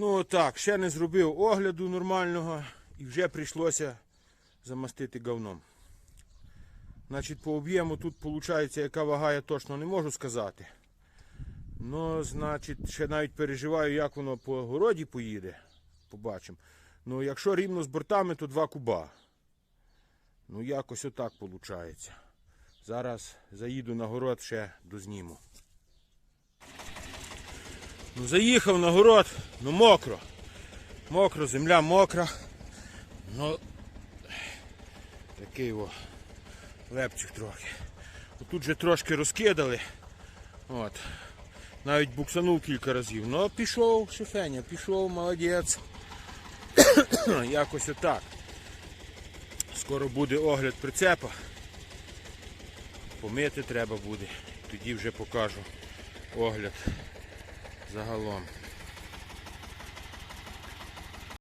Ну так, ще не зробив огляду нормального і вже прийшлося замастити говном. Значить, по об'єму тут виходить, яка вага, я точно не можу сказати. Ну, значить, ще навіть переживаю, як воно по городі поїде. Побачимо. Ну, якщо рівно з бортами, то 2 куба. Ну, якось отак виходить. Зараз заїду на город ще дозніму. Ну, заїхав на город, ну мокро. Мокро, земля мокра. Ну, такий о, лепчик трохи. Тут же трошки розкидали. От. Навіть буксанув кілька разів. Ну, пішов, шифеня, пішов, молодець. Якось отак. Скоро буде огляд прицепа. Помити треба буде. Тоді вже покажу огляд загалом.